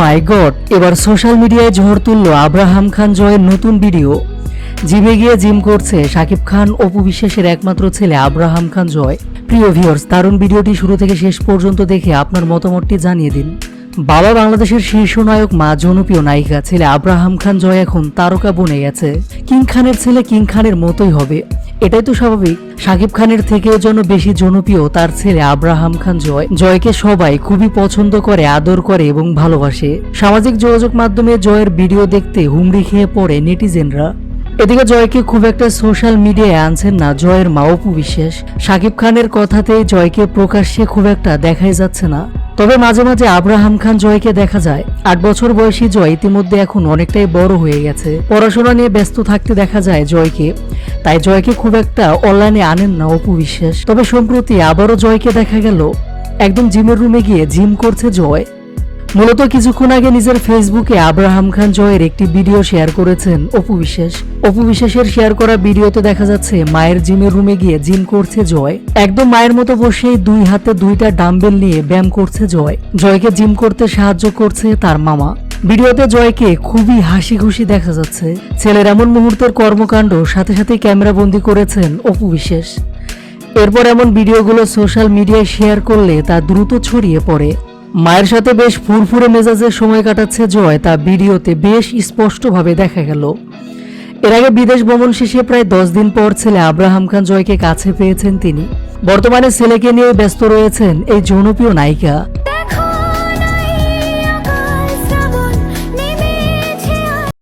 মাই god এবার social মিডিয়ায় ঝড় তুলল আব্রাহাম খান জয়ের নতুন ভিডিও জিমে গিয়ে জিম করছে শাকিব খান, অপু বিশ্বাসের একমাত্র ছেলে আব্রাহাম খান জয়। প্রিয় ভিউয়ার্স দারুণ ভিডিওটি শুরু থেকে শেষ পর্যন্ত দেখে আপনার মতামতটি জানিয়ে দিন। বাবা বাংলাদেশের শীর্ষ নায়ক, মা জনপ্রিয় নায়িকা, ছেলে আব্রাহাম খান জয় এখন তারকা বনে গেছে কিং খানের ছেলে কিং খানের মতোই হবে। এটাই তো স্বাভাবিক। শাকিব খানের থেকেও যেন বেশি জনপ্রিয় তার ছেলে আব্রাহাম খান জয়। জয়কে সবাই খুবই পছন্দ করে, আদর করে এবং ভালোবাসে। সামাজিক যোগাযোগ মাধ্যমে জয়ের ভিডিও দেখতে হুমড়ি খেয়ে পড়ে নেটিজেনরা। এদিকে জয়কে খুব একটা সোশ্যাল মিডিয়ায় আনছেন না জয়ের মা অপু বিশ্বাস। শাকিব খানের কথাতেই জয়কে প্রকাশ্যে খুব একটা দেখাই যাচ্ছে না। তবে মাঝে মাঝে আব্রাহাম খান জয়কে দেখা যায়। আট বছর বয়সী জয় ইতিমধ্যে এখন অনেকটাই বড় হয়ে গেছে। পড়াশোনা নিয়ে ব্যস্ত থাকতে দেখা যায় জয়কে। তাই জয়কে খুব একটা অনলাইনে আনেন না, অপু বিশ্বাস। তবে সম্প্রতি আবারও জয়কে দেখা গেল। একদম জিমের রুমে গিয়ে জিম করছে জয়। মূলত কিছুক্ষণ আগে নিজের ফেসবুকে আব্রাহাম খান জয়ের একটি ভিডিও শেয়ার করেছেন অপু বিশ্বাস। অপু বিশ্বাসের শেয়ার করা ভিডিওতে দেখা যাচ্ছে, মায়ের জিমের রুমে গিয়ে জিম করছে জয়। একদম মায়ের মতো বসেই দুই হাতে দুইটা ডাম্বেল নিয়ে ব্যায়াম করছে জয়। জয়কে জিম করতে সাহায্য করছে তার মামা। ভিডিওতে জয়কে খুবই হাসি খুশি দেখা যাচ্ছে। ছেলের এমন মুহূর্তের কর্মকাণ্ড, সাথে সাথে ক্যামেরা বন্দি করেছেন অপু বিশ্বাস। এরপর এমন ভিডিওগুলো সোশ্যাল মিডিয়ায় শেয়ার করলে তা দ্রুত ছড়িয়ে পড়ে। মায়ের সাথে বেশ ফুরফুরে মেজাজে সময় কাটাচ্ছে জয়, তা ভিডিওতে বেশ স্পষ্টভাবে দেখা গেল। এর আগে বিদেশ ভ্রমণ শেষে প্রায় দশ দিন পর ছেলে আব্রাহাম খান জয়কে কাছে পেয়েছেন তিনি। বর্তমানে ছেলেকে নিয়ে ব্যস্ত রয়েছেন এই জনপ্রিয় নায়িকা।